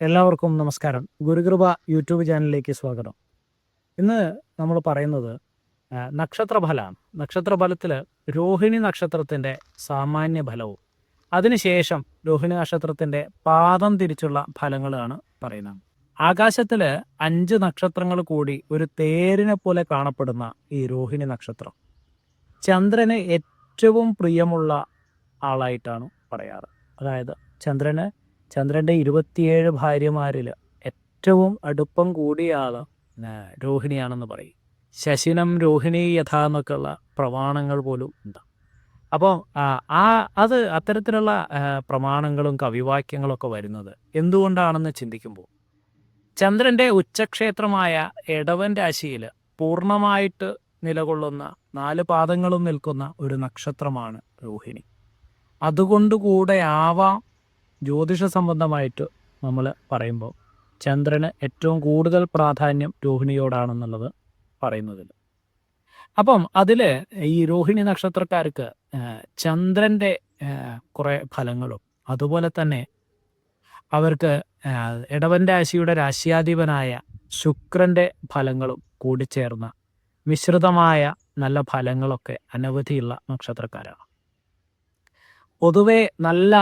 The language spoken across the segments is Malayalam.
എല്ലാവർക്കും നമസ്കാരം. ഗുരുകൃപ യൂട്യൂബ് ചാനലിലേക്ക് സ്വാഗതം. ഇന്ന് നമ്മൾ പറയുന്നത് നക്ഷത്രഫലമാണ്. നക്ഷത്രഫലത്തിൽ രോഹിണി നക്ഷത്രത്തിന്റെ സാമാന്യ ഫലവും അതിനുശേഷം രോഹിണി നക്ഷത്രത്തിന്റെ പാദം തിരിച്ചുള്ള ഫലങ്ങളാണ് പറയുന്നത്. ആകാശത്തിൽ അഞ്ച് നക്ഷത്രങ്ങൾ കൂടി ഒരു തേരിനെ പോലെ കാണപ്പെടുന്ന ഈ രോഹിണി നക്ഷത്രം. ചന്ദ്രന് ഏറ്റവും പ്രിയമുള്ള ആളായിട്ടാണ് പറയാറ്. അതായത് ചന്ദ്രന് ചന്ദ്രന്റെ ഇരുപത്തിയേഴ് ഭാര്യമാരിൽ ഏറ്റവും അടുപ്പം കൂടിയ ആൾ രോഹിണിയാണെന്ന് പറയും. ശശിനം രോഹിണി യഥ എന്നൊക്കെയുള്ള പ്രമാണങ്ങൾ പോലും ഉണ്ട്. അപ്പോൾ ആ അത് അത്തരത്തിലുള്ള പ്രമാണങ്ങളും കവിവാക്യങ്ങളും ഒക്കെ വരുന്നത് എന്തുകൊണ്ടാണെന്ന് ചിന്തിക്കുമ്പോൾ ചന്ദ്രന്റെ ഉച്ചക്ഷേത്രമായ എടവൻ രാശിയിൽ പൂർണമായിട്ട് നിലകൊള്ളുന്ന നാല് പാദങ്ങളും നിൽക്കുന്ന ഒരു നക്ഷത്രമാണ് രോഹിണി. അതുകൊണ്ടുകൂടെ ആവാം ജ്യോതിഷ സംബന്ധമായിട്ട് നമ്മൾ പറയുമ്പോൾ ചന്ദ്രന് ഏറ്റവും കൂടുതൽ പ്രാധാന്യം രോഹിണിയോടാണെന്നുള്ളത് പറയുന്നതിൽ അപ്പം അതിൽ ഈ രോഹിണി നക്ഷത്രക്കാർക്ക് ചന്ദ്രന്റെ കുറേ ഫലങ്ങളും അതുപോലെ തന്നെ അവർക്ക് ഇടവൻ രാശിയുടെ രാശിയാധിപനായ ശുക്രന്റെ ഫലങ്ങളും കൂടിച്ചേർന്ന മിശ്രിതമായ നല്ല ഫലങ്ങളൊക്കെ അനവധിയുള്ള നക്ഷത്രക്കാരാണ്. പൊതുവെ നല്ല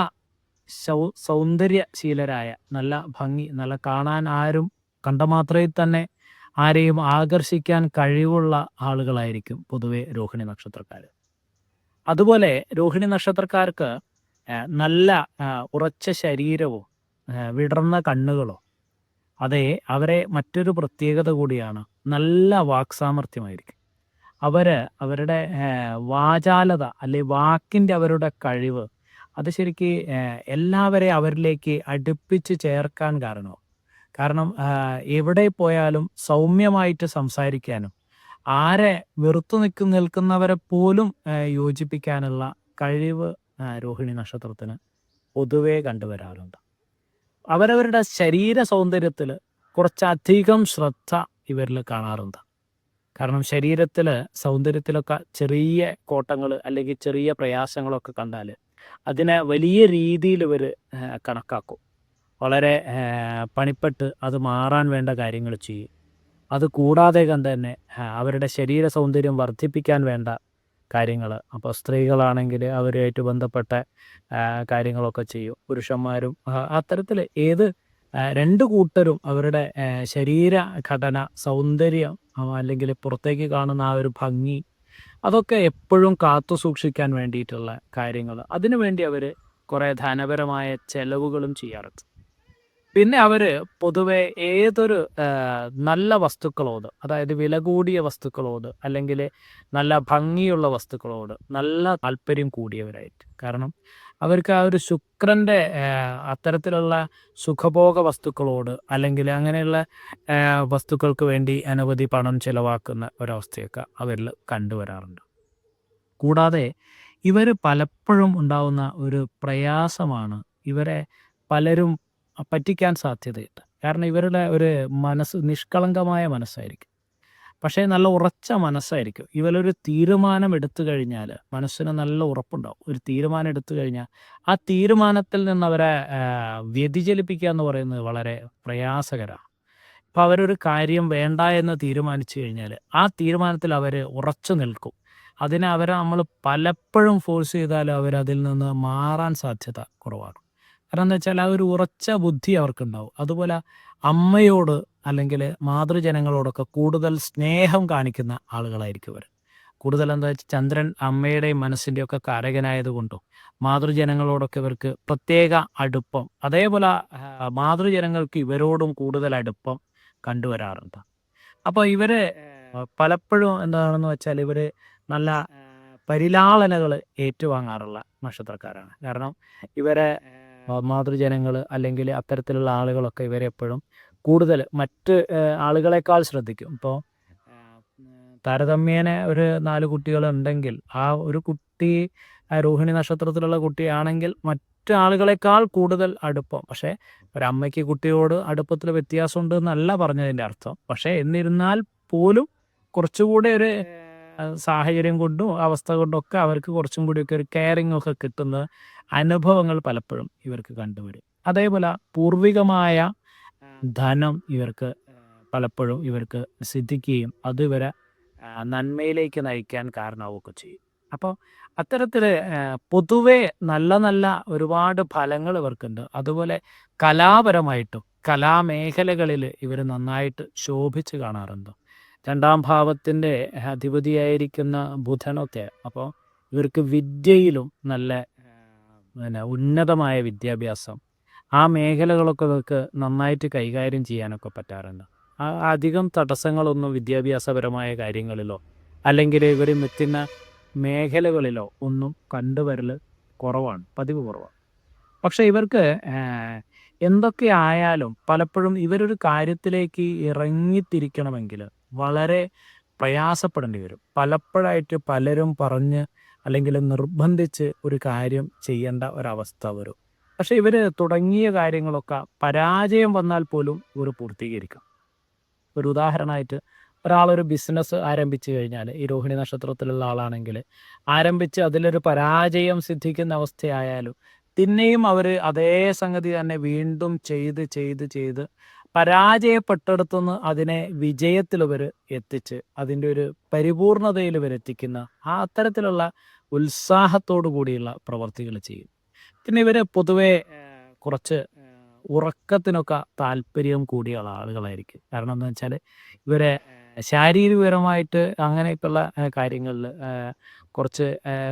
സൗ സൗന്ദര്യശീലരായ നല്ല ഭംഗി നല്ല കാണാൻ ആരും കണ്ട മാത്രമേ തന്നെ ആരെയും ആകർഷിക്കാൻ കഴിവുള്ള ആളുകളായിരിക്കും പൊതുവെ രോഹിണി നക്ഷത്രക്കാർ അതുപോലെ രോഹിണി നക്ഷത്രക്കാർക്ക് നല്ല ഉറച്ച ശരീരവും വിടർന്ന കണ്ണുകളോ അതെ അവരെ മറ്റൊരു പ്രത്യേകത കൂടിയാണ് നല്ല വാക്സാമർഥ്യമായിരിക്കും. അവർ അവരുടെ വാചാലത അല്ലെ വാക്കിന്റെ അവരുടെ കഴിവ് അത് ശരിക്ക് എല്ലാവരെ അവരിലേക്ക് അടുപ്പിച്ച് ചേർക്കാൻ കാരണമാവും. കാരണം എവിടെ പോയാലും സൗമ്യമായിട്ട് സംസാരിക്കാനും ആരെ വെറുത്തു നിൽക്കും നിൽക്കുന്നവരെ പോലും യോജിപ്പിക്കാനുള്ള കഴിവ് രോഹിണി നക്ഷത്രത്തിന് പൊതുവേ കണ്ടുവരാറുണ്ട്. അവരവരുടെ ശരീര സൗന്ദര്യത്തിൽ കുറച്ചധികം ശ്രദ്ധ ഇവരിൽ കാണാറുണ്ട്. കാരണം ശരീരത്തിൽ സൗന്ദര്യത്തിലൊക്കെ ചെറിയ കോട്ടങ്ങൾ അല്ലെങ്കിൽ ചെറിയ പ്രയാസങ്ങളൊക്കെ കണ്ടാൽ അതിനെ വലിയ രീതിയിൽ ഇവർ കണക്കാക്കും. വളരെ പണിപ്പെട്ട് അത് മാറാൻ വേണ്ട കാര്യങ്ങൾ ചെയ്യും. അത് കൂടാതെ തന്നെ അവരുടെ ശരീര സൗന്ദര്യം വർദ്ധിപ്പിക്കാൻ വേണ്ട കാര്യങ്ങൾ അപ്പോൾ സ്ത്രീകളാണെങ്കിൽ അവരുമായിട്ട് ബന്ധപ്പെട്ട കാര്യങ്ങളൊക്കെ ചെയ്യും. പുരുഷന്മാരും അത്തരത്തിൽ ഏത് രണ്ട് കൂട്ടരും അവരുടെ ശരീര ശരീരഘടന സൗന്ദര്യം അല്ലെങ്കിൽ പുറത്തേക്ക് കാണുന്ന ആ ഒരു ഭംഗി അതൊക്കെ എപ്പോഴും കാത്തു സൂക്ഷിക്കാൻ വേണ്ടിയിട്ടുള്ള കാര്യങ്ങൾ അതിനുവേണ്ടി അവർ കുറേ ധനപരമായ ചെലവുകളും ചെയ്യാറുണ്ട്. പിന്നെ അവർ പൊതുവെ ഏതൊരു നല്ല വസ്തുക്കളോട് അതായത് വില കൂടിയ വസ്തുക്കളോട് അല്ലെങ്കിൽ നല്ല ഭംഗിയുള്ള വസ്തുക്കളോട് നല്ല താല്പര്യം കൂടിയവരായിട്ട് കാരണം അവർക്ക് ആ ഒരു ശുക്രന്റെ അത്തരത്തിലുള്ള സുഖഭോഗ വസ്തുക്കളോട് അല്ലെങ്കിൽ അങ്ങനെയുള്ള വസ്തുക്കൾക്ക് വേണ്ടി അനവധി പണം ചെലവാക്കുന്ന ഒരവസ്ഥയൊക്കെ അവരിൽ കണ്ടുവരാറുണ്ട്. കൂടാതെ ഇവർ പലപ്പോഴും ഉണ്ടാവുന്ന ഒരു പ്രയാസമാണ് ഇവരെ പലരും പറ്റിക്കാൻ സാധ്യതയുണ്ട്. കാരണം ഇവരുടെ ഒരു മനസ്സ് നിഷ്കളങ്കമായ മനസ്സായിരിക്കും. പക്ഷേ നല്ല ഉറച്ച മനസ്സായിരിക്കും. ഇവരൊരു തീരുമാനം എടുത്തു കഴിഞ്ഞാൽ മനസ്സിന് നല്ല ഉറപ്പുണ്ടാവും. ഒരു തീരുമാനം എടുത്തു കഴിഞ്ഞാൽ ആ തീരുമാനത്തിൽ നിന്ന് അവരെ വ്യതിചലിപ്പിക്കുക എന്ന് പറയുന്നത് വളരെ പ്രയാസകരമാണ്. ഇപ്പം അവരൊരു കാര്യം വേണ്ട എന്ന് തീരുമാനിച്ചു കഴിഞ്ഞാൽ ആ തീരുമാനത്തിൽ അവർ ഉറച്ചു നിൽക്കും. അതിനെ അവരെ നമ്മൾ പലപ്പോഴും ഫോഴ്സ് ചെയ്താൽ അവരതിൽ നിന്ന് മാറാൻ സാധ്യത കുറവാണ്. കാരണം എന്താ വെച്ചാൽ ആ ഒരു ഉറച്ച ബുദ്ധി അവർക്കുണ്ടാവും. അതുപോലെ അമ്മയോട് അല്ലെങ്കിൽ മാതൃജനങ്ങളോടൊക്കെ കൂടുതൽ സ്നേഹം കാണിക്കുന്ന ആളുകളായിരിക്കും അവർ കൂടുതൽ എന്താ വെച്ചാൽ ചന്ദ്രൻ അമ്മയുടെയും മനസ്സിന്റെയും ഒക്കെ കാരകനായതുകൊണ്ടും മാതൃജനങ്ങളോടൊക്കെ ഇവർക്ക് പ്രത്യേക അടുപ്പം അതേപോലെ മാതൃജനങ്ങൾക്ക് ഇവരോടും കൂടുതൽ അടുപ്പം കണ്ടുവരാറുണ്ട്. അപ്പോൾ ഇവർ പലപ്പോഴും എന്താണെന്ന് വെച്ചാൽ ഇവർ നല്ല പരിലാളനകൾ ഏറ്റുവാങ്ങാറുള്ള നക്ഷത്രക്കാരാണ്. കാരണം ഇവരെ മാതൃജനങ്ങൾ അല്ലെങ്കിൽ അത്തരത്തിലുള്ള ആളുകളൊക്കെ ഇവരെ എപ്പോഴും കൂടുതൽ മറ്റ് ആളുകളെക്കാൾ ശ്രദ്ധിക്കും. ഇപ്പോൾ താരതമ്യേന ഒരു നാല് കുട്ടികളുണ്ടെങ്കിൽ ആ ഒരു കുട്ടി രോഹിണി നക്ഷത്രത്തിലുള്ള കുട്ടിയാണെങ്കിൽ മറ്റു ആളുകളെക്കാൾ കൂടുതൽ അടുപ്പം. പക്ഷേ ഒരമ്മയ്ക്ക് കുട്ടിയോട് അടുപ്പത്തിൽ വ്യത്യാസമുണ്ട് എന്നല്ല പറഞ്ഞതിന്റെ അർത്ഥം. പക്ഷേ എന്നിരുന്നാൽ പോലും കുറച്ചുകൂടെ ഒരു സാഹചര്യം കൊണ്ടും അവസ്ഥ കൊണ്ടും ഒക്കെ അവർക്ക് കുറച്ചും കൂടിയൊക്കെ ഒരു കെയറിങ് ഒക്കെ കിട്ടുന്ന അനുഭവങ്ങൾ പലപ്പോഴും ഇവർക്ക് കണ്ടുവരും. അതേപോലെ പൂർവികമായ ധനം ഇവർക്ക് പലപ്പോഴും ഇവർക്ക് സിദ്ധിക്കുകയും അത് ഇവരെ നന്മയിലേക്ക് നയിക്കാൻ കാരണമാവുകയൊക്കെ ചെയ്യും. അപ്പോൾ അത്തരത്തിൽ പൊതുവെ നല്ല നല്ല ഒരുപാട് ഫലങ്ങൾ ഇവർക്കുണ്ട്. അതുപോലെ കലാപരമായിട്ടും കലാമേഖലകളിൽ ഇവർ നന്നായിട്ട് ശോഭിച്ച് കാണാറുണ്ട്. രണ്ടാം ഭാവത്തിന്റെ അധിപതിയായിരിക്കുന്ന ബുധനൊക്കെ അപ്പോൾ ഇവർക്ക് വിദ്യയിലും നല്ല പിന്നെ ഉന്നതമായ വിദ്യാഭ്യാസം. ആ മേഖലകളൊക്കെ ഇവർക്ക് നന്നായിട്ട് കൈകാര്യം ചെയ്യാനൊക്കെ പറ്റാറുണ്ട്. അധികം തടസ്സങ്ങളൊന്നും വിദ്യാഭ്യാസപരമായ കാര്യങ്ങളിലോ അല്ലെങ്കിൽ ഇവർ മെത്തുന്ന മേഖലകളിലോ ഒന്നും കണ്ടുവരൽ കുറവാണ് പതിവ് കുറവാണ്. പക്ഷേ ഇവർക്ക് എന്തൊക്കെ ആയാലും പലപ്പോഴും ഇവരൊരു കാര്യത്തിലേക്ക് ഇറങ്ങിത്തിരിക്കണമെങ്കിൽ വളരെ പ്രയാസപ്പെടേണ്ടി വരും. പലപ്പോഴായിട്ട് പലരും പറഞ്ഞ് അല്ലെങ്കിൽ നിർബന്ധിച്ച് ഒരു കാര്യം ചെയ്യേണ്ട ഒരവസ്ഥ വരും. പക്ഷെ ഇവർ തുടങ്ങിയ കാര്യങ്ങളൊക്കെ പരാജയം വന്നാൽ പോലും ഇവർ പൂർത്തീകരിക്കും. ഒരു ഉദാഹരണമായിട്ട് ഒരാളൊരു ബിസിനസ് ആരംഭിച്ചു കഴിഞ്ഞാൽ ഈ രോഹിണി നക്ഷത്രത്തിലുള്ള ആളാണെങ്കിൽ ആരംഭിച്ച് അതിലൊരു പരാജയം സിദ്ധിക്കുന്ന അവസ്ഥയായാലും പിന്നെയും അവർ അതേ സംഗതി തന്നെ വീണ്ടും ചെയ്ത് ചെയ്ത് ചെയ്ത് പരാജയപ്പെട്ടിടത്തുനിന്ന് അതിനെ വിജയത്തിൽ ഇവർ എത്തിച്ച് അതിന്റെ ഒരു പരിപൂർണതയിൽ ഇവരെത്തിക്കുന്ന ആ അത്തരത്തിലുള്ള ഉത്സാഹത്തോടു കൂടിയുള്ള പ്രവർത്തികൾ ചെയ്യും. പിന്നെ ഇവർ പൊതുവെ കുറച്ച് ഉറക്കത്തിനൊക്കെ താല്പര്യം കൂടിയ ആളുകളായിരിക്കും. കാരണം എന്താ വെച്ചാൽ ഇവരെ ശാരീരികപരമായിട്ട് അങ്ങനെയൊക്കെയുള്ള കാര്യങ്ങളിൽ കുറച്ച്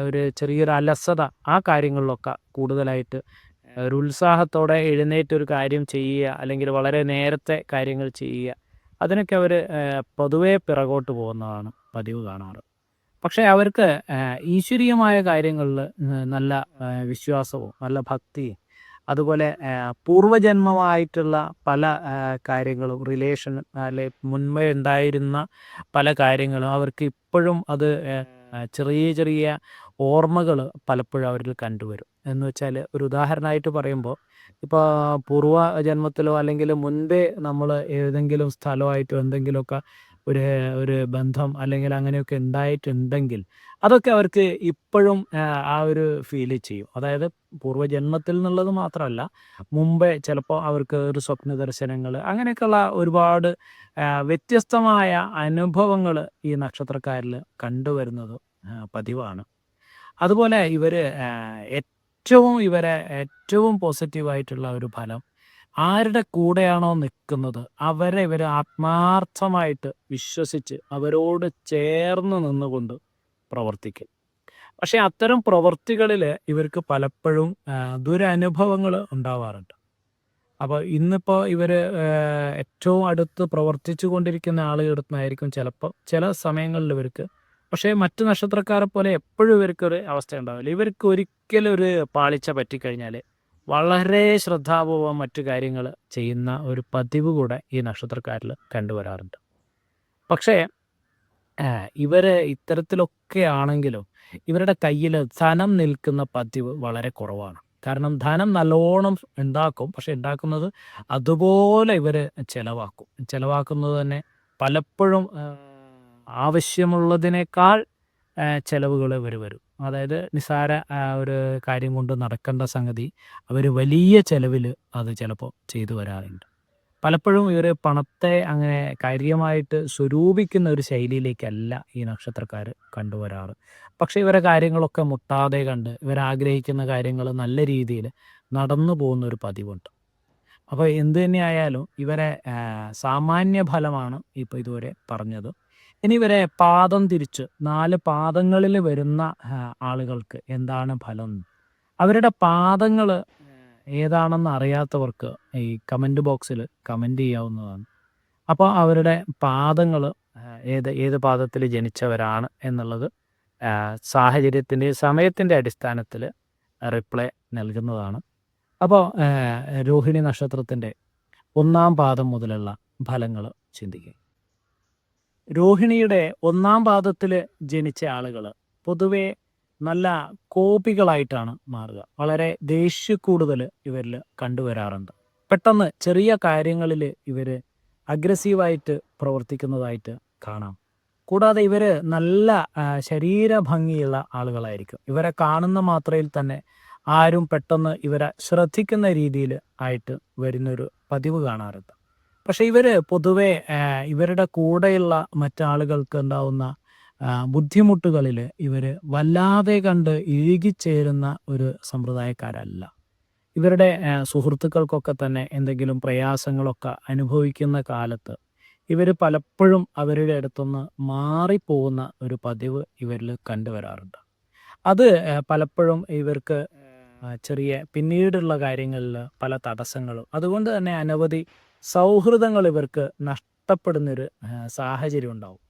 ഒരു ചെറിയൊരു അലസത ആ കാര്യങ്ങളിലൊക്കെ കൂടുതലായിട്ട് ഒരു ഉത്സാഹത്തോടെ എഴുന്നേറ്റ് ഒരു കാര്യം ചെയ്യുക അല്ലെങ്കിൽ വളരെ നേരത്തെ കാര്യങ്ങൾ ചെയ്യുക അതിനൊക്കെ അവർ പൊതുവേ പിറകോട്ട് പോകുന്നതാണ് പതിവ് കാണാറ്. പക്ഷേ അവർക്ക് ഈശ്വരീയമായ കാര്യങ്ങളിൽ നല്ല വിശ്വാസവും നല്ല ഭക്തിയും അതുപോലെ പൂർവജന്മമായിട്ടുള്ള പല കാര്യങ്ങളും റിലേഷൻ അല്ലെ മുൻപേ ഉണ്ടായിരുന്ന പല കാര്യങ്ങളും അവർക്ക് ഇപ്പോഴും അത് ചെറിയ ചെറിയ ഓർമ്മകൾ പലപ്പോഴും അവരിൽ കണ്ടുവരും. എന്ന് വെച്ചാൽ ഒരു ഉദാഹരണമായിട്ട് പറയുമ്പോൾ ഇപ്പോൾ പൂർവ ജന്മത്തിലോ അല്ലെങ്കിൽ മുൻപേ നമ്മൾ ഏതെങ്കിലും സ്ഥലമായിട്ടോ എന്തെങ്കിലുമൊക്കെ ഒരു ഒരു ബന്ധം അല്ലെങ്കിൽ അങ്ങനെയൊക്കെ ഉണ്ടായിട്ടുണ്ടെങ്കിൽ അതൊക്കെ അവർക്ക് ഇപ്പോഴും ആ, ഒരു ഫീൽ ചെയ്യും. അതായത് പൂർവജന്മത്തിൽ നിന്നുള്ളത് മാത്രമല്ല മുമ്പേ ചിലപ്പോൾ അവർക്ക് ഒരു സ്വപ്ന ദർശനങ്ങൾ അങ്ങനെയൊക്കെയുള്ള ഒരുപാട് വ്യത്യസ്തമായ അനുഭവങ്ങൾ ഈ നക്ഷത്രക്കാരിൽ കണ്ടുവരുന്നത് പതിവാണ്. അതുപോലെ ഇവർ ഏറ്റവും ഇവരെ ഏറ്റവും പോസിറ്റീവായിട്ടുള്ള ഒരു ഫലം ആരുടെ കൂടെയാണോ നിൽക്കുന്നത് അവരെ ഇവർ ആത്മാർത്ഥമായിട്ട് വിശ്വസിച്ച് അവരോട് ചേർന്ന് നിന്നുകൊണ്ട് പ്രവർത്തിക്കും. പക്ഷെ അത്തരം പ്രവർത്തികളിൽ ഇവർക്ക് പലപ്പോഴും ദുരനുഭവങ്ങൾ ഉണ്ടാവാറുണ്ട്. അപ്പോൾ ഇന്നിപ്പോൾ ഇവർ ഏറ്റവും അടുത്ത് പ്രവർത്തിച്ചു കൊണ്ടിരിക്കുന്ന ആളുകളടുത്തായിരിക്കും ചിലപ്പോൾ ചില സമയങ്ങളിൽ ഇവർക്ക് പക്ഷേ മറ്റു നക്ഷത്രക്കാരെ പോലെ എപ്പോഴും ഇവർക്കൊരു അവസ്ഥ ഉണ്ടാവില്ല ഇവർക്ക് ഒരിക്കലും ഒരു പാളിച്ച പറ്റിക്കഴിഞ്ഞാൽ വളരെ ശ്രദ്ധാപൂർവം മറ്റു കാര്യങ്ങൾ ചെയ്യുന്ന ഒരു പതിവ് കൂടെ ഈ നക്ഷത്രക്കാരിൽ കണ്ടുവരാറുണ്ട്. പക്ഷേ ഇവർ ഇത്തരത്തിലൊക്കെ ആണെങ്കിലും ഇവരുടെ കയ്യിൽ ധനം നിൽക്കുന്ന പതിവ് വളരെ കുറവാണ്. കാരണം ധനം നല്ലോണം ഉണ്ടാക്കും പക്ഷെ ഉണ്ടാക്കുന്നത് അതുപോലെ ഇവർ ചിലവാക്കും. ചിലവാക്കുന്നത് തന്നെ പലപ്പോഴും ആവശ്യമുള്ളതിനേക്കാൾ ചിലവുകൾ ഇവർ വരും. അതായത് നിസ്സാര ഒരു കാര്യം കൊണ്ട് നടക്കേണ്ട സംഗതി അവർ വലിയ ചിലവിൽ അത് ചിലപ്പോൾ ചെയ്തു വരാറുണ്ട്. പലപ്പോഴും ഇവർ പണത്തെ അങ്ങനെ കാര്യമായിട്ട് സ്വരൂപിക്കുന്ന ഒരു ശൈലിയിലേക്കല്ല ഈ നക്ഷത്രക്കാർ കണ്ടുവരാറ് പക്ഷേ ഇവരെ കാര്യങ്ങളൊക്കെ മുട്ടാതെ കണ്ട് ഇവരാഗ്രഹിക്കുന്ന കാര്യങ്ങൾ നല്ല രീതിയിൽ നടന്നു പോകുന്ന ഒരു പതിവുണ്ട്. അപ്പോൾ എന്തു തന്നെയായാലും ഇവരെ സാമാന്യ ഫലമാണ് ഇപ്പോൾ ഇതുവരെ പറഞ്ഞത്. ഇനി ഇവരെ പാദം തിരിച്ച് നാല് പാദങ്ങളിൽ വരുന്ന ആളുകൾക്ക് എന്താണ് ഫലം? അവരുടെ പാദങ്ങൾ ഏതാണെന്ന് അറിയാത്തവർക്ക് ഈ കമന്റ് ബോക്സിൽ കമന്റ് ചെയ്യാവുന്നതാണ്. അപ്പോൾ അവരുടെ പാദങ്ങൾ ഏത് ഏത് പാദത്തിൽ ജനിച്ചവരാണ് എന്നുള്ളത് സാഹചര്യത്തിന്റെ സമയത്തിന്റെ അടിസ്ഥാനത്തിൽ റിപ്ലൈ നൽകുന്നതാണ്. അപ്പോൾ രോഹിണി നക്ഷത്രത്തിന്റെ ഒന്നാം പാദം മുതലുള്ള ഫലങ്ങൾ ചിന്തിക്കുക. രോഹിണിയുടെ ഒന്നാം പാദത്തിൽ ജനിച്ച ആളുകൾ പൊതുവെ നല്ല കോപികളായിട്ടാണ് മാറുക. വളരെ ദേഷ്യക്കൂടുതൽ ഇവരിൽ കണ്ടുവരാറുണ്ട്. പെട്ടെന്ന് ചെറിയ കാര്യങ്ങളിൽ ഇവർ അഗ്രസീവായിട്ട് പ്രവർത്തിക്കുന്നതായിട്ട് കാണാം. കൂടാതെ ഇവർ നല്ല ശരീരഭംഗിയുള്ള ആളുകളായിരിക്കും. ഇവരെ കാണുന്ന മാത്രയിൽ തന്നെ ആരും പെട്ടെന്ന് ഇവരെ ശ്രദ്ധിക്കുന്ന രീതിയിൽ ആയിട്ട് വരുന്നൊരു പതിവ് കാണാറുണ്ട്. പക്ഷെ ഇവർ പൊതുവെ ഇവരുടെ കൂടെയുള്ള മറ്റാളുകൾക്ക് ഉണ്ടാവുന്ന ബുദ്ധിമുട്ടുകളിൽ ഇവർ വല്ലാതെ കണ്ട് ഇഴുകിച്ചേരുന്ന ഒരു സമ്പ്രദായക്കാരല്ല. ഇവരുടെ സുഹൃത്തുക്കൾക്കൊക്കെ തന്നെ എന്തെങ്കിലും പ്രയാസങ്ങളൊക്കെ അനുഭവിക്കുന്ന കാലത്ത് ഇവർ പലപ്പോഴും അവരുടെ അടുത്തുനിന്ന് മാറിപ്പോകുന്ന ഒരു പതിവ് ഇവരിൽ കണ്ടുവരാറുണ്ട്. അത് പലപ്പോഴും ഇവർക്ക് ചെറിയ പിന്നീടുള്ള കാര്യങ്ങളിൽ പല തടസ്സങ്ങളും അതുകൊണ്ട് തന്നെ അനവധി സൗഹൃദങ്ങൾ ഇവർക്ക് നഷ്ടപ്പെടുന്നൊരു സാഹചര്യം ഉണ്ടാവും.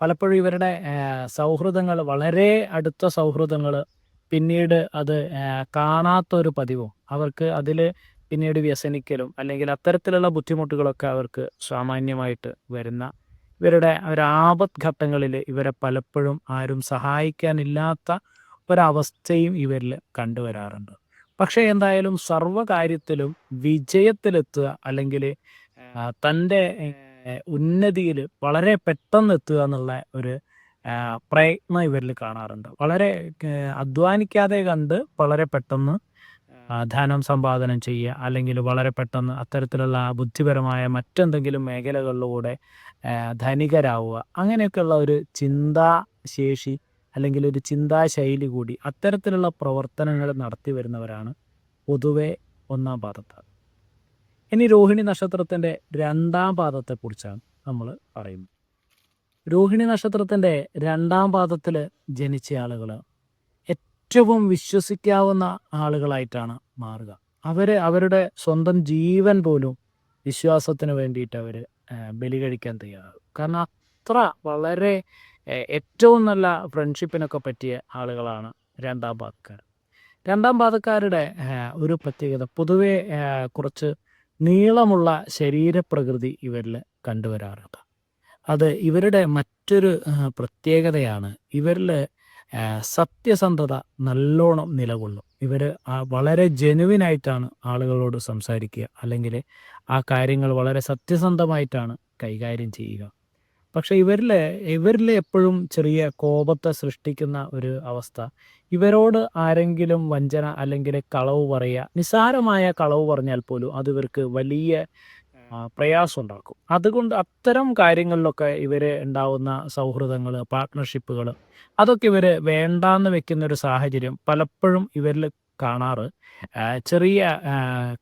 പലപ്പോഴും ഇവരുടെ സൗഹൃദങ്ങൾ വളരെ അടുത്ത സൗഹൃദങ്ങൾ പിന്നീട് അത് കാണാത്തൊരു പതിവും അവർക്ക് അതിൽ പിന്നീട് വ്യസനിക്കലും അല്ലെങ്കിൽ അത്തരത്തിലുള്ള ബുദ്ധിമുട്ടുകളൊക്കെ അവർക്ക് സാമാന്യമായിട്ട് വരുന്ന ഇവരുടെ ഒരു ആപത്ത് ഘട്ടങ്ങളിൽ ഇവരെ പലപ്പോഴും ആരും സഹായിക്കാനില്ലാത്ത ഒരവസ്ഥയും ഇവരിൽ കണ്ടുവരാറുണ്ട്. പക്ഷേ എന്തായാലും സർവകാര്യത്തിലും വിജയത്തിലെത്തുക അല്ലെങ്കിൽ തന്റെ ഉന്നതിയിൽ വളരെ പെട്ടെന്ന് എത്തുക എന്നുള്ള ഒരു പ്രയത്നം ഇവരിൽ കാണാറുണ്ട്. വളരെ അധ്വാനിക്കാതെ കണ്ട് വളരെ പെട്ടെന്ന് ധനം സമ്പാദനം ചെയ്യുക അല്ലെങ്കിൽ വളരെ പെട്ടെന്ന് അത്തരത്തിലുള്ള ബുദ്ധിപരമായ മറ്റെന്തെങ്കിലും മേഖലകളിലൂടെ ധനികരാവുക അങ്ങനെയൊക്കെയുള്ള ഒരു ചിന്താശേഷി അല്ലെങ്കിൽ ഒരു ചിന്താശൈലി കൂടി അത്തരത്തിലുള്ള പ്രവർത്തനങ്ങൾ നടത്തി വരുന്നവരാണ് പൊതുവെ ഒന്നാം പാദക്കാർ. ഇനി രോഹിണി നക്ഷത്രത്തിന്റെ രണ്ടാം പാദത്തെക്കുറിച്ചാണ് നമ്മൾ പറയുന്നത്. രോഹിണി നക്ഷത്രത്തിന്റെ രണ്ടാം പാദത്തിൽ ജനിച്ച ആളുകൾ ഏറ്റവും വിശ്വസിക്കാവുന്ന ആളുകളായിട്ടാണ് മാറുക. അവർ അവരുടെ സ്വന്തം ജീവൻ പോലും വിശ്വാസത്തിന് വേണ്ടിയിട്ട് അവർ ബലി കഴിക്കാൻ തയ്യാറാകും. കാരണം അത്ര വളരെ ഏറ്റവും നല്ല ഫ്രണ്ട്ഷിപ്പിനൊക്കെ പറ്റിയ ആളുകളാണ് രണ്ടാം പാദക്കാർ. രണ്ടാം പാദക്കാരുടെ ഒരു പ്രത്യേകത പൊതുവെ കുറച്ച് നീളമുള്ള ശരീരപ്രകൃതി ഇവരിൽ കണ്ടുവരാറുണ്ട്. അത് ഇവരുടെ മറ്റൊരു പ്രത്യേകതയാണ് ഇവരിൽ സത്യസന്ധത നല്ലോണം നിലകൊള്ളും. ഇവർ വളരെ ജെനുവിനായിട്ടാണ് ആളുകളോട് സംസാരിക്കുക. അല്ലെങ്കിൽ ആ കാര്യങ്ങൾ വളരെ സത്യസന്ധമായിട്ടാണ് കൈകാര്യം ചെയ്യുക. പക്ഷേ ഇവരിലെ ഇവരിൽ എപ്പോഴും ചെറിയ കോപത്തെ സൃഷ്ടിക്കുന്ന ഒരു അവസ്ഥ ഇവരോട് ആരെങ്കിലും വഞ്ചന അല്ലെങ്കിൽ കളവ് പറയുക നിസ്സാരമായ കളവ് പറഞ്ഞാൽ പോലും അത് ഇവർക്ക് വലിയ പ്രയാസം ഉണ്ടാക്കും. അതുകൊണ്ട് അത്തരം കാര്യങ്ങളിലൊക്കെ ഇവർ ഉണ്ടാവുന്ന സൗഹൃദങ്ങൾ പാർട്ട്ണർഷിപ്പുകൾ അതൊക്കെ ഇവർ വേണ്ടാന്ന് വെക്കുന്ന ഒരു സാഹചര്യം പലപ്പോഴും ഇവരിൽ കാണാറ് ചെറിയ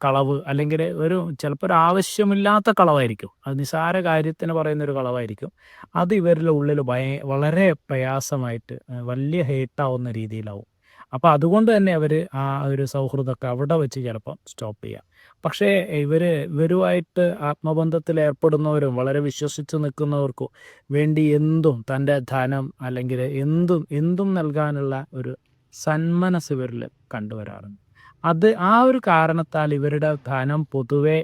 കളവ് അല്ലെങ്കിൽ ഒരു ചിലപ്പോൾ ഒരു ആവശ്യമില്ലാത്ത കളവായിരിക്കും. അത് നിസാര കാര്യത്തിന് പറയുന്ന ഒരു കളവായിരിക്കും. അത് ഇവരുടെ ഉള്ളിൽ ഭയ വളരെ പ്രയാസമായിട്ട് വലിയ ഹേട്ടാവുന്ന രീതിയിലാവും. അപ്പോൾ അതുകൊണ്ട് തന്നെ അവർ ആ ഒരു സൗഹൃദമൊക്കെ അവിടെ വെച്ച് ചിലപ്പം സ്റ്റോപ്പ് ചെയ്യുക. പക്ഷേ ഇവർ ഇവരുമായിട്ട് ആത്മബന്ധത്തിൽ ഏർപ്പെടുന്നവരും വളരെ വിശ്വസിച്ച് നിൽക്കുന്നവർക്കും വേണ്ടി എന്തും തന്റെ ധനം അല്ലെങ്കിൽ എന്തും എന്തും നൽകാനുള്ള ഒരു സന്മനസ്സ് ഇവരിൽ കണ്ടുവരാറുണ്ട്. അത് ആ ഒരു കാരണത്താൽ ഇവരുടെ ധനം പൊതുവെ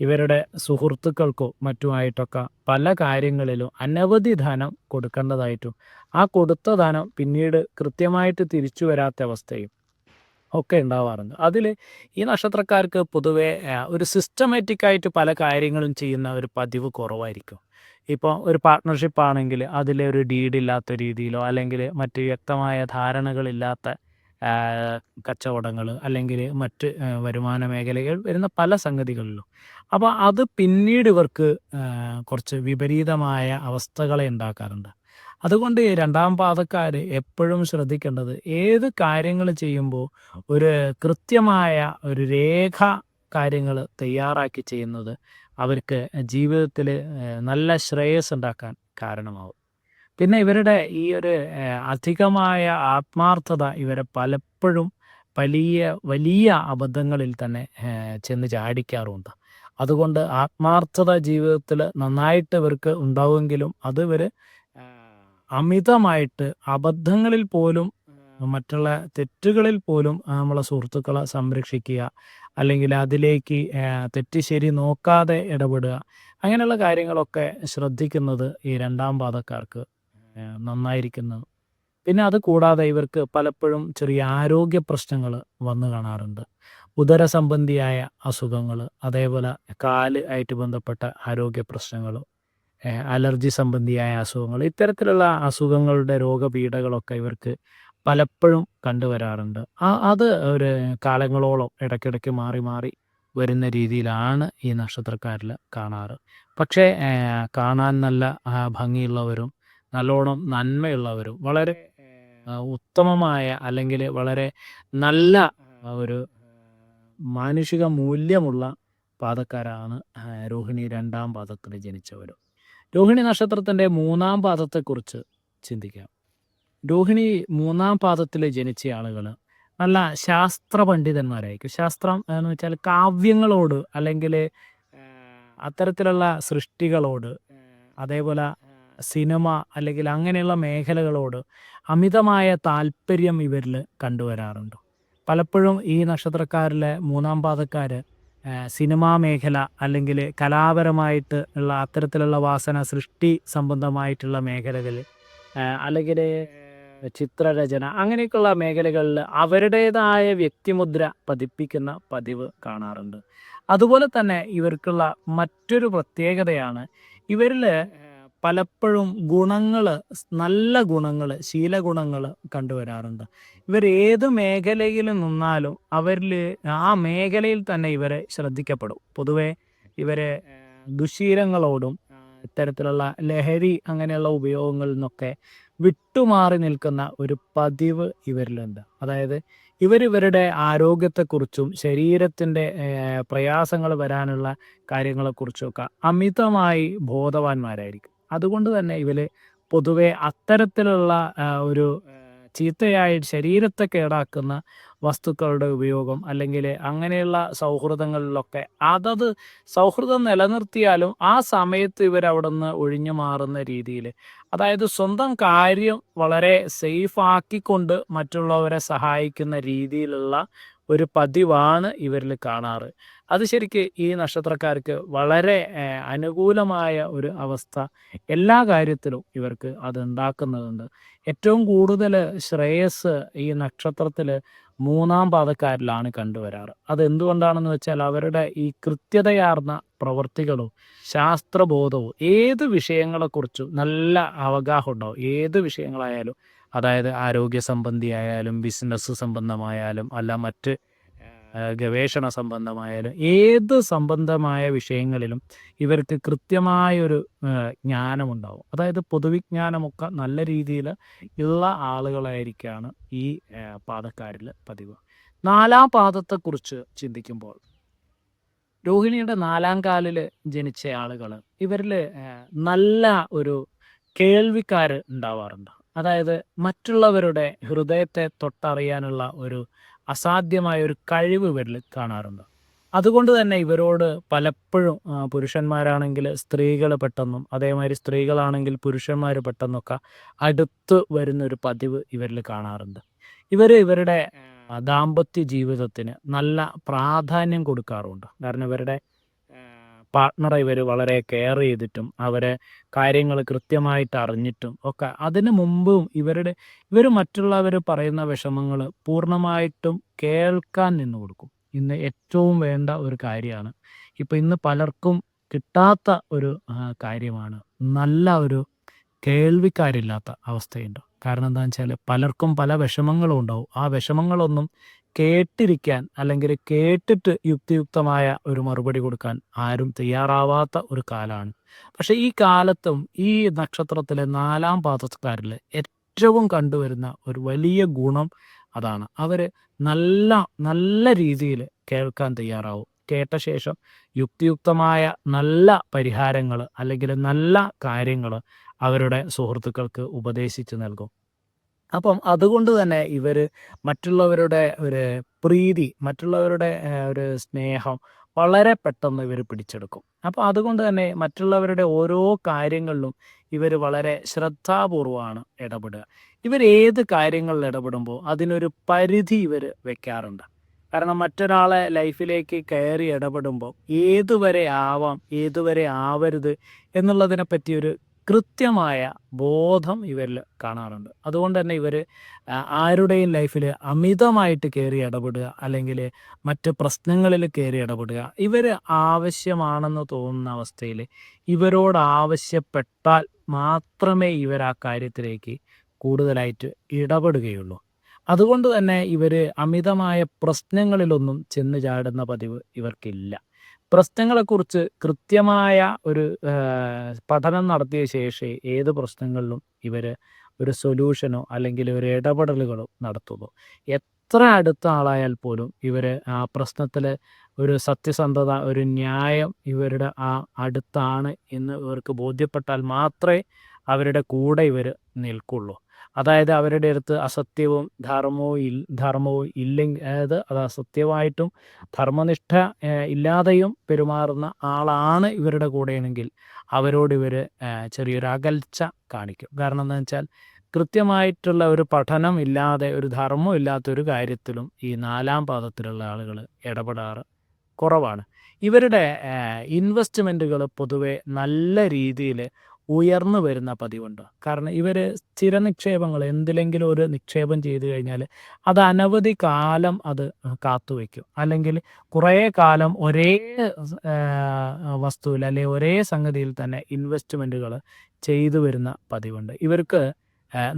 ഇവരുടെ സുഹൃത്തുക്കൾക്കോ മറ്റുമായിട്ടൊക്കെ പല കാര്യങ്ങളിലും അനവധി ധനം കൊടുക്കേണ്ടതായിട്ടും ആ കൊടുത്ത ധനം പിന്നീട് കൃത്യമായിട്ട് തിരിച്ചു വരാത്ത അവസ്ഥയും ഒക്കെ ഉണ്ടാവാറുണ്ട്. അതിൽ ഈ നക്ഷത്രക്കാർക്ക് പൊതുവെ ഒരു സിസ്റ്റമാറ്റിക്കായിട്ട് പല കാര്യങ്ങളും ചെയ്യുന്ന ഒരു പതിവ് കുറവായിരിക്കും. ഇപ്പോൾ ഒരു പാർട്ട്ണർഷിപ്പ് ആണെങ്കിൽ അതിലെ ഒരു ഡീഡ് ഇല്ലാത്ത രീതിയിലോ അല്ലെങ്കിൽ മറ്റ് വ്യക്തമായ ധാരണകളില്ലാത്ത കച്ചവടങ്ങൾ അല്ലെങ്കിൽ മറ്റ് വരുമാന മേഖലകൾ വരുന്ന പല സംഗതികളിലും. അപ്പോൾ അത് പിന്നീട് ഇവർക്ക് കുറച്ച് വിപരീതമായ അവസ്ഥകളെ ഉണ്ടാക്കാറുണ്ട്. അതുകൊണ്ട് രണ്ടാം പാദക്കാർ എപ്പോഴും ശ്രദ്ധിക്കേണ്ടത് ഏത് കാര്യങ്ങൾ ചെയ്യുമ്പോൾ ഒരു കൃത്യമായ ഒരു രേഖ കാര്യങ്ങൾ തയ്യാറാക്കി ചെയ്യുന്നത് അവർക്ക് ജീവിതത്തിൽ നല്ല ശ്രേയസ് ഉണ്ടാക്കാൻ കാരണമാവും. പിന്നെ ഇവരുടെ ഈ ഒരു അധികമായ ആത്മാർത്ഥത ഇവരെ പലപ്പോഴും വലിയ വലിയ അബദ്ധങ്ങളിൽ തന്നെ ചെന്ന് ചാടിക്കാറുണ്ട് അതുകൊണ്ട് ആത്മാർത്ഥത ജീവിതത്തിൽ നന്നായിട്ട് ഇവർക്ക് ഉണ്ടാവുമെങ്കിലും അത് ഇവർ അമിതമായിട്ട് അബദ്ധങ്ങളിൽ പോലും മറ്റുള്ള തെറ്റുകളിൽ പോലും നമ്മളെ സുഹൃത്തുക്കളെ സംരക്ഷിക്കുക അല്ലെങ്കിൽ അതിലേക്ക് തെറ്റ് ശരി നോക്കാതെ ഇടപെടുക അങ്ങനെയുള്ള കാര്യങ്ങളൊക്കെ ശ്രദ്ധിക്കുന്നത് ഈ രണ്ടാം പാദക്കാർക്ക് നന്നായിരിക്കുന്നു. പിന്നെ അത് കൂടാതെ ഇവർക്ക് പലപ്പോഴും ചെറിയ ആരോഗ്യ പ്രശ്നങ്ങൾ വന്നു കാണാറുണ്ട്. ഉദര സംബന്ധിയായ അസുഖങ്ങൾ അതേപോലെ കാൽ ആയിട്ട് ബന്ധപ്പെട്ട ആരോഗ്യ പ്രശ്നങ്ങൾ അലർജി സംബന്ധിയായ അസുഖങ്ങൾ ഇത്തരത്തിലുള്ള അസുഖങ്ങളുടെ രോഗപീഠകളൊക്കെ ഇവർക്ക് പലപ്പോഴും കണ്ടുവരാറുണ്ട്. ആ അത് ഒരു കാലങ്ങളോളം ഇടയ്ക്കിടയ്ക്ക് മാറി മാറി വരുന്ന രീതിയിലാണ് ഈ നക്ഷത്രക്കാരിൽ കാണാറ്. പക്ഷേ കാണാൻ നല്ല ഭംഗിയുള്ളവരും നല്ലോണം നന്മയുള്ളവരും വളരെ ഉത്തമമായ അല്ലെങ്കിൽ വളരെ നല്ല ഒരു മാനുഷിക മൂല്യമുള്ള പാദക്കാരാണ് രോഹിണി രണ്ടാം പാദത്തിൽ ജനിച്ചവരും. രോഹിണി നക്ഷത്രത്തിന്റെ മൂന്നാം പാദത്തെക്കുറിച്ച് ചിന്തിക്കാം. രോഹിണി മൂന്നാം പാദത്തിൽ ജനിച്ച ആളുകൾ നല്ല ശാസ്ത്ര പണ്ഡിതന്മാരായിരിക്കും ശാസ്ത്രം എന്ന് വെച്ചാൽ കാവ്യങ്ങളോട് അല്ലെങ്കിൽ അത്തരത്തിലുള്ള സൃഷ്ടികളോട് അതേപോലെ സിനിമ അല്ലെങ്കിൽ അങ്ങനെയുള്ള മേഖലകളോട് അമിതമായ താല്പര്യം ഇവരിൽ കണ്ടുവരാറുണ്ട്. പലപ്പോഴും ഈ നക്ഷത്രക്കാരിലെ മൂന്നാം പാദക്കാർ സിനിമാ മേഖല അല്ലെങ്കിൽ കലാപരമായിട്ട് ഉള്ള അത്തരത്തിലുള്ള വാസന സൃഷ്ടി സംബന്ധമായിട്ടുള്ള മേഖലകളിൽ അല്ലെങ്കിൽ ചിത്രരചന അങ്ങനെയൊക്കെയുള്ള മേഖലകളിൽ അവരുടേതായ വ്യക്തിമുദ്ര പതിപ്പിക്കുന്ന പതിവ് കാണാറുണ്ട്. അതുപോലെ തന്നെ ഇവർക്കുള്ള മറ്റൊരു പ്രത്യേകതയാണ് ഇവരിൽ പലപ്പോഴും ഗുണങ്ങൾ നല്ല ഗുണങ്ങൾ ശീലഗുണങ്ങൾ കണ്ടുവരാറുണ്ട്. ഇവർ ഏത് മേഖലയിൽ നിന്നാലും അവരിൽ ആ മേഖലയിൽ തന്നെ ഇവരെ ശ്രദ്ധിക്കപ്പെടും. പൊതുവെ ഇവരെ ദുശീലങ്ങളോടും ഇത്തരത്തിലുള്ള ലഹരി അങ്ങനെയുള്ള ഉപയോഗങ്ങളിൽ നിന്നൊക്കെ വിട്ടുമാറി നിൽക്കുന്ന ഒരു പതിവ് ഇവരിലുണ്ട്. അതായത് ഇവരിവരുടെ ആരോഗ്യത്തെക്കുറിച്ചും ശരീരത്തിന്റെ പ്രയാസങ്ങൾ വരാനുള്ള കാര്യങ്ങളെക്കുറിച്ചൊക്കെ അമിതമായി ബോധവാന്മാരായിരിക്കും. അതുകൊണ്ട് തന്നെ ഇവർ പൊതുവെ അത്തരത്തിലുള്ള ഒരു ചീത്തയായി ശരീരത്തെ കേടാക്കുന്ന വസ്തുക്കളുടെ ഉപയോഗം അല്ലെങ്കിൽ അങ്ങനെയുള്ള സൗഹൃദങ്ങളിലൊക്കെ അതത് സൗഹൃദം നിലനിർത്തിയാലും ആ സമയത്ത് നിന്ന് ഒഴിഞ്ഞു മാറുന്ന രീതിയിൽ അതായത് സ്വന്തം കാര്യം വളരെ സേഫ് ആക്കിക്കൊണ്ട് മറ്റുള്ളവരെ സഹായിക്കുന്ന രീതിയിലുള്ള ഒരു പതിവാണ് ഇവരിൽ കാണാറ്. അത് ശരിക്ക് ഈ നക്ഷത്രക്കാർക്ക് വളരെ അനുകൂലമായ ഒരു അവസ്ഥ എല്ലാ കാര്യത്തിലും ഇവർക്ക് അത് ഉണ്ടാക്കുന്നതുണ്ട്. ഏറ്റവും കൂടുതൽ ശ്രേയസ് ഈ നക്ഷത്രത്തിൽ മൂന്നാം പാദക്കാരിലാണ് കണ്ടുവരാറ്. അത് എന്തുകൊണ്ടാണെന്ന് വെച്ചാൽ അവരുടെ ഈ കൃത്യതയാർന്ന പ്രവർത്തികളും ശാസ്ത്രബോധവും ഏത് വിഷയങ്ങളെക്കുറിച്ചും നല്ല അവഗാഹം ഉണ്ടാവും ഏത് വിഷയങ്ങളായാലും അതായത് ആരോഗ്യ സംബന്ധിയായാലും ബിസിനസ് സംബന്ധമായാലും അല്ല മറ്റ് ഗവേഷണ സംബന്ധമായാലും ഏത് സംബന്ധമായ വിഷയങ്ങളിലും ഇവർക്ക് കൃത്യമായൊരു ജ്ഞാനമുണ്ടാവും. അതായത് പൊതുവിജ്ഞാനമൊക്കെ നല്ല രീതിയിൽ ഉള്ള ആളുകളായിരിക്കാണ് ഈ പാതക്കാരിൽ പതിവ്. നാലാം പാദത്തെക്കുറിച്ച് ചിന്തിക്കുമ്പോൾ രോഹിണിയുടെ നാലാം കാലിൽ ജനിച്ച ആളുകൾ ഇവരിൽ നല്ല ഒരു കേൾവിക്കാർ ഉണ്ടാവാറുണ്ട്. അതായത് മറ്റുള്ളവരുടെ ഹൃദയത്തെ തൊട്ടറിയാനുള്ള ഒരു അസാധ്യമായ ഒരു കഴിവ് ഇവരിൽ കാണാറുണ്ട്. അതുകൊണ്ട് തന്നെ ഇവരോട് പലപ്പോഴും പുരുഷന്മാരാണെങ്കിൽ സ്ത്രീകൾ പെട്ടെന്നും അതേമാതിരി സ്ത്രീകളാണെങ്കിൽ പുരുഷന്മാർ പെട്ടെന്നൊക്കെ അടുത്ത് വരുന്ന ഒരു പതിവ് ഇവരിൽ കാണാറുണ്ട്. ഇവർ ഇവരുടെ ദാമ്പത്യ ജീവിതത്തിന് നല്ല പ്രാധാന്യം കൊടുക്കാറുണ്ട്. കാരണം ഇവരുടെ പാർട്ട്ണറെ ഇവർ വളരെ കെയർ ചെയ്തിട്ടും അവരെ കാര്യങ്ങൾ കൃത്യമായിട്ട് അറിഞ്ഞിട്ടും ഒക്കെ അതിന് മുമ്പും ഇവരുടെ ഇവർ മറ്റുള്ളവർ പറയുന്ന വിഷമങ്ങൾ പൂർണമായിട്ടും കേൾക്കാൻ നിന്ന് കൊടുക്കും. ഇന്ന് ഏറ്റവും വേണ്ട ഒരു കാര്യമാണ്. ഇപ്പം ഇന്ന് പലർക്കും കിട്ടാത്ത ഒരു കാര്യമാണ്. നല്ല ഒരു കേൾവിക്കാരില്ലാത്ത അവസ്ഥയുണ്ട്. കാരണം എന്താണെന്ന് വെച്ചാൽ പലർക്കും പല വിഷമങ്ങളും ഉണ്ടാവും. ആ വിഷമങ്ങളൊന്നും കേട്ടിരിക്കാൻ അല്ലെങ്കിൽ കേട്ടിട്ട് യുക്തിയുക്തമായ ഒരു മറുപടി കൊടുക്കാൻ ആരും തയ്യാറാവാത്ത ഒരു കാലമാണ് പക്ഷെ ഈ കാലത്തും ഈ നക്ഷത്രത്തിലെ നാലാം പാദക്കാരിൽ ഏറ്റവും കണ്ടുവരുന്ന ഒരു വലിയ ഗുണം അതാണ്. അവർ നല്ല നല്ല രീതിയിൽ കേൾക്കാൻ തയ്യാറാവും. കേട്ട ശേഷം യുക്തിയുക്തമായ നല്ല പരിഹാരങ്ങൾ അല്ലെങ്കിൽ നല്ല കാര്യങ്ങൾ അവരുടെ സുഹൃത്തുക്കൾക്ക് ഉപദേശിച്ച് നൽകും. അപ്പം അതുകൊണ്ട് തന്നെ ഇവർ മറ്റുള്ളവരുടെ ഒരു പ്രീതി മറ്റുള്ളവരുടെ ഒരു സ്നേഹം വളരെ പെട്ടെന്ന് ഇവർ പിടിച്ചെടുക്കും. അപ്പോൾ അതുകൊണ്ട് തന്നെ മറ്റുള്ളവരുടെ ഓരോ കാര്യങ്ങളിലും ഇവർ വളരെ ശ്രദ്ധാപൂർവമാണ് ഇടപെടുക. ഇവർ ഏത് കാര്യങ്ങളിൽ ഇടപെടുമ്പോൾ അതിനൊരു പരിധി ഇവർ വെക്കാറുണ്ട്. കാരണം മറ്റൊരാളെ ലൈഫിലേക്ക് കയറി ഇടപെടുമ്പോൾ ഏതുവരെ ആവാം ഏതുവരെ ആവരുത് എന്നുള്ളതിനെ പറ്റിയൊരു കൃത്യമായ ബോധം ഇവരിൽ കാണാറുണ്ട്. അതുകൊണ്ട് തന്നെ ഇവർ ആരുടെയും ലൈഫിൽ അമിതമായിട്ട് കയറി ഇടപെടുക അല്ലെങ്കിൽ മറ്റ് പ്രശ്നങ്ങളിൽ കയറി ഇടപെടുക ഇവർ ആവശ്യമാണെന്ന് തോന്നുന്ന അവസ്ഥയിൽ ഇവരോട് ആവശ്യപ്പെട്ടാൽ മാത്രമേ ഇവർ ആ കാര്യത്തിലേക്ക് കൂടുതലായിട്ട് ഇടപെടുകയുള്ളൂ. അതുകൊണ്ട് തന്നെ ഇവർ അമിതമായ പ്രശ്നങ്ങളിലൊന്നും ചെന്ന് ചാടുന്ന പതിവ് ഇവർക്കില്ല. പ്രശ്നങ്ങളെക്കുറിച്ച് കൃത്യമായ ഒരു പഠനം നടത്തിയ ശേഷമേ ഏത് പ്രശ്നങ്ങളിലും ഇവർ ഒരു സൊല്യൂഷനോ അല്ലെങ്കിൽ ഒരു ഇടപെടലുകളോ നടത്തുന്നു. എത്ര അടുത്ത ആളായാൽ പോലും ഇവർ ആ പ്രശ്നത്തിൽ ഒരു സത്യസന്ധത ഒരു ന്യായം ഇവരുടെ ആ അടുത്താണ് എന്ന് ഇവർക്ക് ബോധ്യപ്പെട്ടാൽ മാത്രമേ അവരുടെ കൂടെ ഇവർ നിൽക്കുള്ളൂ. അതായത് അവരുടെ അടുത്ത് അസത്യവും ധർമ്മവും ഇൽ ധർമ്മവും ഇല്ലെങ്കിൽ അതായത് അത് അസത്യമായിട്ടും ധർമ്മനിഷ്ഠ ഇല്ലാതെയും പെരുമാറുന്ന ആളാണ് ഇവരുടെ കൂടെയാണെങ്കിൽ അവരോട് ഇവർ ചെറിയൊരു അകൽച്ച കാണിക്കും. കാരണം എന്താ വെച്ചാൽ കൃത്യമായിട്ടുള്ള ഒരു പഠനം ഇല്ലാതെ ഒരു ധർമ്മം ഇല്ലാത്ത ഒരു കാര്യത്തിലും ഈ നാലാം പാദത്തിലുള്ള ആളുകൾ ഇടപെടാറ് കുറവാണ്. ഇവരുടെ ഇൻവെസ്റ്റ്മെന്റുകൾ പൊതുവെ നല്ല രീതിയിൽ ഉയർന്നു വരുന്ന പതിവുണ്ട്. കാരണം ഇവർ സ്ഥിര നിക്ഷേപങ്ങൾ എന്തിലെങ്കിലും ഒരു നിക്ഷേപം ചെയ്തു കഴിഞ്ഞാൽ അത് അനവധി കാലം അത് കാത്തുവെക്കും അല്ലെങ്കിൽ കുറേ കാലം ഒരേ വസ്തുവിൽ അല്ലെങ്കിൽ ഒരേ സംഗതിയിൽ തന്നെ ഇൻവെസ്റ്റ്മെന്റുകൾ ചെയ്തു വരുന്ന പതിവുണ്ട്. ഇവർക്ക്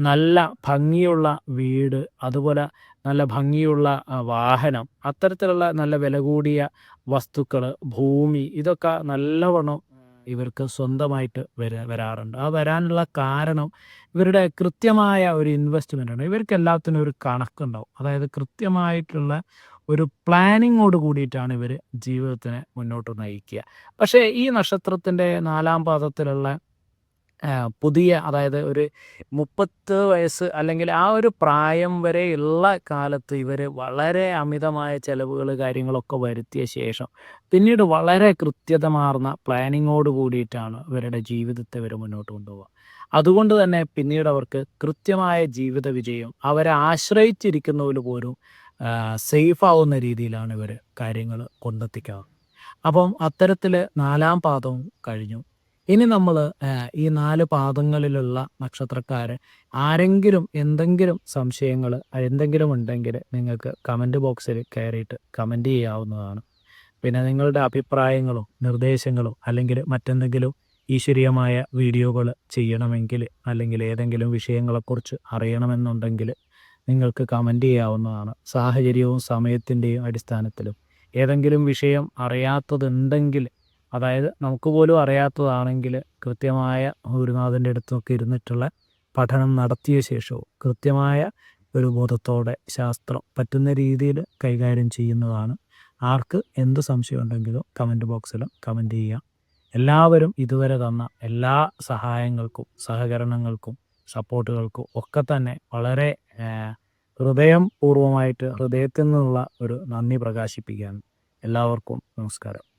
നല്ല ഭംഗിയുള്ള വീട് അതുപോലെ നല്ല ഭംഗിയുള്ള വാഹനം അത്തരത്തിലുള്ള നല്ല വില കൂടിയ വസ്തുക്കൾ ഭൂമി ഇതൊക്കെ നല്ലവണ്ണം ഇവർക്ക് സ്വന്തമായിട്ട് വര വരാറുണ്ട്. ആ വരാനുള്ള കാരണം ഇവരുടെ കൃത്യമായ ഒരു ഇൻവെസ്റ്റ്മെന്റ് ആണ്. ഇവർക്ക് എല്ലാത്തിനും ഒരു കണക്കുണ്ടാവും. അതായത് കൃത്യമായിട്ടുള്ള ഒരു പ്ലാനിങ്ങോട് കൂടിയിട്ടാണ് ഇവർ ജീവിതത്തിനെ മുന്നോട്ട് നയിക്കുക. പക്ഷേ ഈ നക്ഷത്രത്തിന്റെ നാലാം പാദത്തിലുള്ള പുതിയ അതായത് ഒരു മുപ്പത്ത് വയസ്സ് അല്ലെങ്കിൽ ആ ഒരു പ്രായം വരെ ഉള്ള കാലത്ത് ഇവർ വളരെ അമിതമായ ചിലവുകൾ കാര്യങ്ങളൊക്കെ വരുത്തിയ ശേഷം പിന്നീട് വളരെ കൃത്യതമാർന്ന പ്ലാനിങ്ങോട് കൂടിയിട്ടാണ് ഇവരുടെ ജീവിതത്തെ ഇവർ മുന്നോട്ട് കൊണ്ടുപോകുക അതുകൊണ്ട് തന്നെ പിന്നീട് അവർക്ക് കൃത്യമായ ജീവിത വിജയം അവരെ ആശ്രയിച്ചിരിക്കുന്നവർ പോലും സേഫ് ആവുന്ന രീതിയിലാണ് ഇവർ കാര്യങ്ങൾ കൊണ്ടെത്തിക്കാറ്. അപ്പം അത്തരത്തിൽ നാലാം പാദവും കഴിഞ്ഞു. ഇനി നമ്മൾ ഈ നാല് പാദങ്ങളിലുള്ള നക്ഷത്രക്കാരെ ആരെങ്കിലും എന്തെങ്കിലും സംശയങ്ങൾ എന്തെങ്കിലും ഉണ്ടെങ്കിൽ നിങ്ങൾക്ക് കമന്റ് ബോക്സിൽ കയറിയിട്ട് കമന്റ് ചെയ്യാവുന്നതാണ്. പിന്നെ നിങ്ങളുടെ അഭിപ്രായങ്ങളോ നിർദ്ദേശങ്ങളോ അല്ലെങ്കിൽ മറ്റെന്തെങ്കിലും ഈശ്വരീയമായ വീഡിയോകൾ ചെയ്യണമെങ്കിൽ അല്ലെങ്കിൽ ഏതെങ്കിലും വിഷയങ്ങളെക്കുറിച്ച് അറിയണമെന്നുണ്ടെങ്കിൽ നിങ്ങൾക്ക് കമന്റ് ചെയ്യാവുന്നതാണ്. സാഹചര്യവും സമയത്തിന്റെയും അടിസ്ഥാനത്തിലും. ഏതെങ്കിലും വിഷയം അറിയാത്തതുണ്ടെങ്കിൽ അതായത് നമുക്ക് പോലും അറിയാത്തതാണെങ്കിൽ കൃത്യമായ ഗുരുനാഥന്റെ അടുത്തൊക്കെ ഇരുന്നിട്ടുള്ള പഠനം നടത്തിയ ശേഷവും കൃത്യമായ ഒരു ബോധത്തോടെ ശാസ്ത്രം പറ്റുന്ന രീതിയിൽ കൈകാര്യം ചെയ്യുന്നതാണ്. ആർക്ക് എന്ത് സംശയം ഉണ്ടെങ്കിലും കമന്റ് ബോക്സിലും കമന്റ് ചെയ്യാം എല്ലാവരും ഇതുവരെ തന്ന എല്ലാ സഹായങ്ങൾക്കും സഹകരണങ്ങൾക്കും സപ്പോർട്ടുകൾക്കും ഒക്കെ തന്നെ വളരെ ഹൃദയം പൂർവമായിട്ട് ഹൃദയത്തിൽ നിന്നുള്ള ഒരു നന്ദി പ്രകാശിപ്പിക്കാൻ എല്ലാവർക്കും നമസ്കാരം.